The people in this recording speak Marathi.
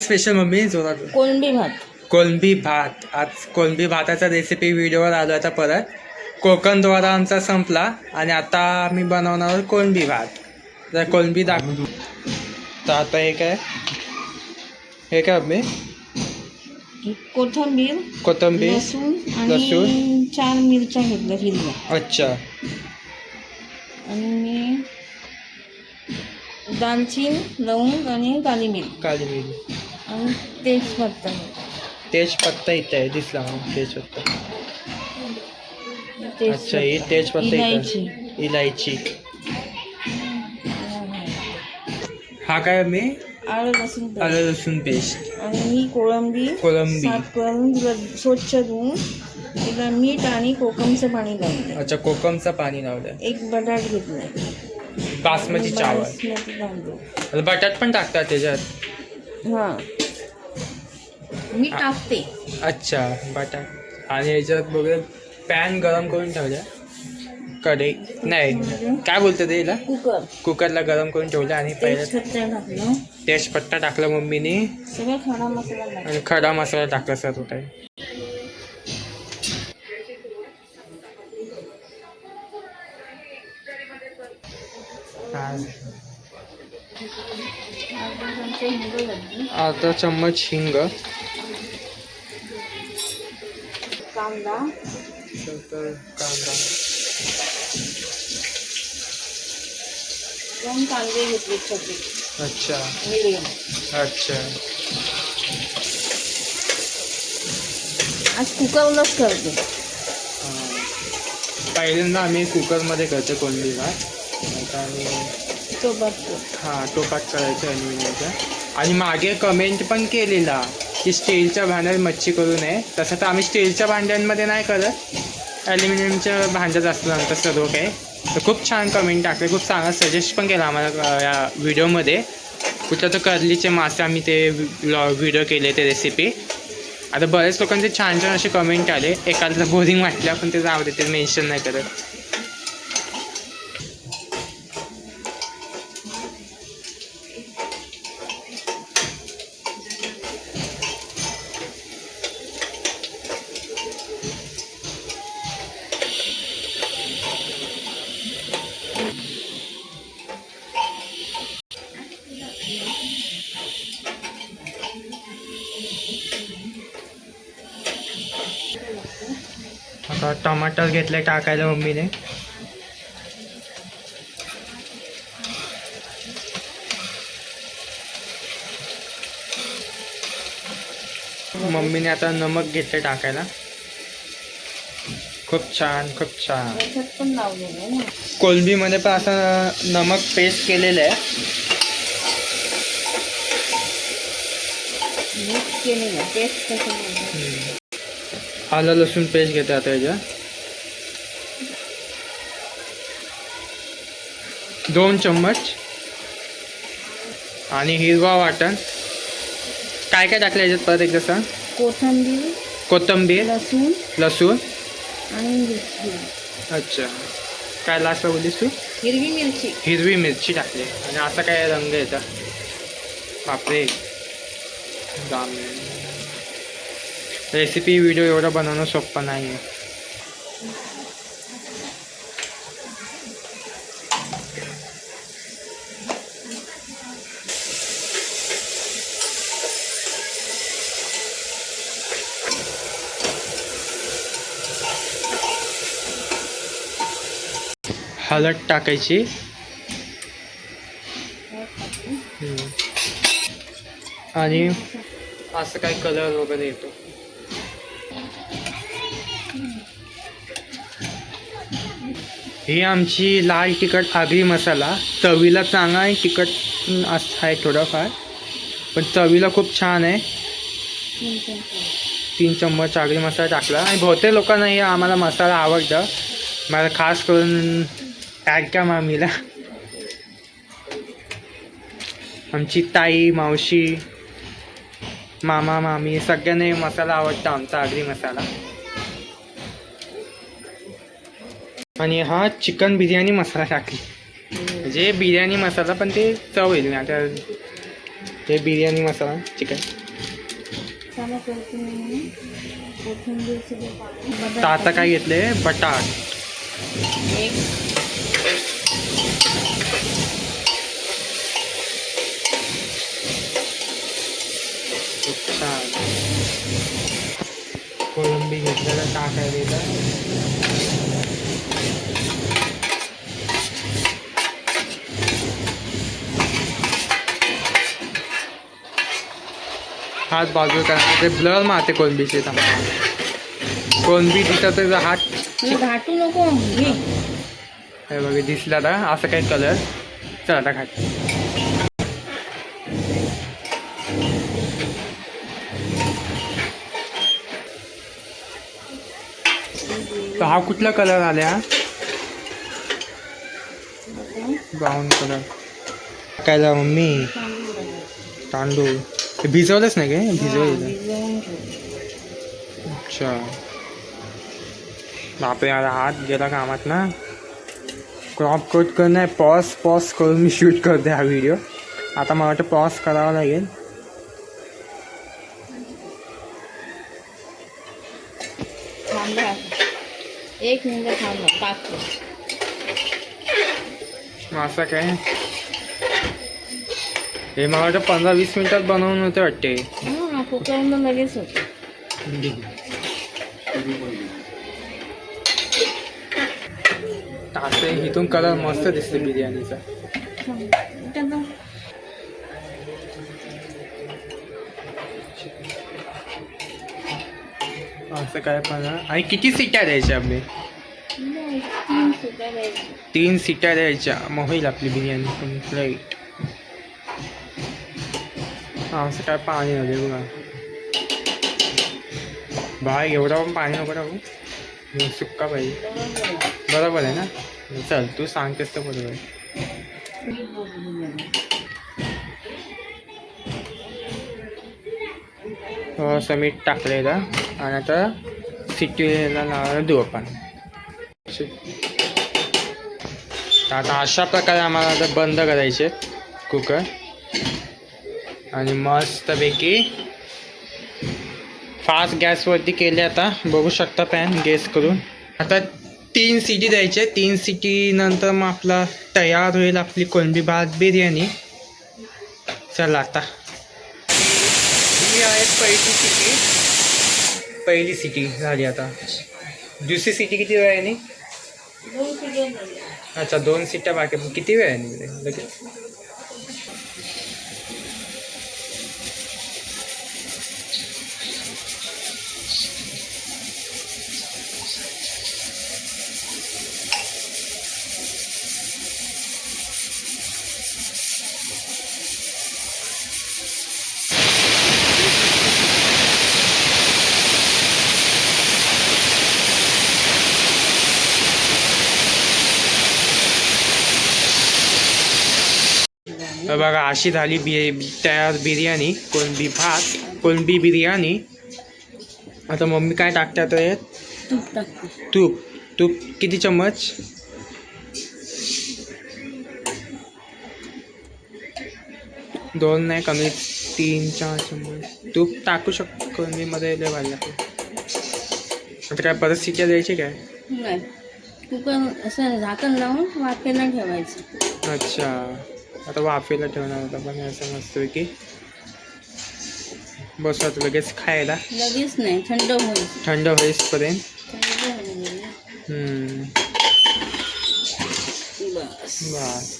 स्पेशल मम्मी जोरात. कोळंबी भात. कोलंबी भात. आज कोलंबी भाताचा रेसिपी व्हिडिओवर आलो आता परत. कोकण द्वारा आमचा संपला आणि आता आम्ही बनवणार आहोत कोलंबी भात. तर कोलंबी दाख तर आता हे काय? हे काय मम्मी? कोथिंबीर कोथिंबीर लसूण आणि लसूण. चार मिरच्या घेतल्या हिरव्या. अच्छा. आणि मी दालचीन लवंग आणि काली मिरी. काली मिरी. आणि तेजपत्ता. तेजपत्ता इथे आहे दिसला मला तेजपत्ता. अच्छा ही तेजपत्ता इलायची इथे इलायची. हा काय मी? आलं लसूण पेस्ट. आलं लसूण पेस्ट. आणि मी कोळंबी. कोलंबी साफ करून तिला स्वच्छ धुवून तिला मीठ आणि कोकमचं पाणी लावलं अच्छा कोकमचं पाणी लावलं एक बटाट घेतलाय. बासमती चावल. बटाट पण टाकतात त्याच्यात. हा. मी टाकते. अच्छा बटाट आणि याच्यात बघ पॅन गरम करून ठेवल्या. कढई. नाही काय बोलतं ते याला कुकर. कुकरला गरम करून ठेवलं आणि पहिलं तेजपत्ता टाकलं तेजपत्ता टाकला मम्मीने. सगळं खडा मसाला टाकला आणि खडा मसाला टाकला सर्व काही हा. अर्धा चमचा हिंग घातली अर्धा चम्मच हिंग. कांदा. कांदा दोन कांदे घेतले छोटे अच्छा. मिडियम. अच्छा. आज कुकरलाच करते. हा. पहिल्यांदा आम्ही कुकरमध्ये करतो कोणती भात आता आम्ही तो बघतो. हां टोपात करायचं आणि मागे कमेंट पण केलेला. की स्टीलच्या भांड्यात मच्छी करू नये. तसं तर आम्ही स्टीलच्या भांड्यांमध्ये नाही करत. ॲल्युमिनियमच्या भांड्यात असतं आमचं सर्व काही. तर खूप छान कमेंट टाकले. खूप चांगला सजेस्ट पण केला आम्हाला या व्हिडिओमध्ये कुठल्या तर कर्लीचे मासे आम्ही ते व्हिडिओ केले ते रेसिपी आता बरेच लोकांचे छान छान असे कमेंट आले. एखाद्याला बोरिंग वाटल्या पण ते जाऊ दे ते मेन्शन नाही करत. आता टमाटर घेतले टाकायला मम्मीने. मम्मीने आता नमक घेतले टाकायला. खूप छान खूप छान. कोलंबीमध्ये पण असं नमक पेस्ट केलेलं आहे मिक्स केलेलं पेस्ट कसं बोलतात आलं लसूण पेस्ट घेते आता याच्या दोन चम्मच. आणि हिरवा वाटण. काय काय टाकलं याच्यात परत एकदा सांग? कोथिंबीर कोथिंबीर लसूण. लसूण. आणि अच्छा. काय लास्टला बोललीस तू? हिरवी मिरची. हिरवी मिरची टाकली. आणि असा काय रंग येतं बापरे. जाम रेसिपी व्हिडिओ एवढा बनवणं सोपं नाही आहे हळद टाकायची. आणि असं काही कलर वगैरे येतो. ही आमची लाल तिखट आगरी मसाला. चवीला चांगला आहे तिखट असं आहे थोडंफार. पण चवीला खूप छान आहे. तीन चम्मच आगरी मसाला टाकला. आणि बहुतेक लोकांना हे आम्हाला मसाला आवडतं. मला खास करून त्या मामीला. आमची ताई मावशी मामा मामी सगळ्यांना मसाला आवडतो आमचा आगरी मसाला. आणि हा चिकन बिर्याणी मसाला टाकली. म्हणजे बिर्याणी मसाला पण ते चव येईल ना आता हे बिर्याणी मसाला चिकन. आता काय घेतले बटाट. कोळंबी घेतलेला टाकायला हात बाजू करा ते ब्लर मारते कोलंबीचे कोलंबी तिथं तर हात. घाटू नको हे बघा दिसला आता असं काही कलर चल आता खाट तर हा कुठला कलर आल्या ब्राऊन कलर काय मम्मी? तांदूळ. भिजवलंच नाही काय? भिजवलं भिजवून ठेव. अच्छा. बापरे आता हात गेला कामात ना. क्रॉप कट करणं आहे पॉज पॉज करून मी शूट करते हा व्हिडिओ. आता मला वाटतं पॉज करावा लागेल. एक मिनिट थांबा असं काय? हे मला वाटतं पंधरा वीस मिनिटात बनवून होते वाटते. कुकरमध्ये लगेच होतं. इथून कलर मस्त दिसते बिर्याणीचा. असं काय पण आणि किती सिट्या द्यायच्या आपले? तीन सिट्या द्यायच्या. मग होईल आपली बिर्याणी कंप्लीट हा असं काय पाणी आले बघा बाय एवढा पण पाणी नको टाकू सुक्का पाहिजे बरोबर आहे. ना चल तू सांगतेस तर बरोबर आहे मीठ असं मीठ टाकलेलं आणि आता सिटीला लावायला देऊ आपण आता अशा प्रकारे आम्हाला आता बंद करायचे कुकर आणि मस्तपैकी फास्ट गॅसवरती केले आता. बघू शकता पॅन गॅस करून. आता तीन सिटी द्यायचे. तीन सिटी नंतर मग आपला तयार होईल आपली कोलंबी भात बिर्याणी. चला आता. ही आहे पहिली सिटी पहिली सिटी झाली आता. दुसरी सिटी किती वेळाने. अच्छा दोन सिट्या बाकी. किती वेळाने लगेच. बघा अशी झाली बि तयार बिर्याणी कोलंबी भात कोलंबी बिर्याणी. आता मम्मी काय टाकतात तूप तूप. तूप किती चम्मच? दोन नाही कमी तीन चार चम्मच. तूप टाकू शकतो कोलंबीमध्ये लय भारी आता काय परत सिट्या द्यायची काय? नाही. कुकर असं झाकण लावून वाफेला ठेवायचं. अच्छा. आता वाफेला ठेवणार होता पण असं मस्त की बस आता लगेच खायला. लगेच नाही थंड होईल. थंड होईसपर्यंत. बस. बस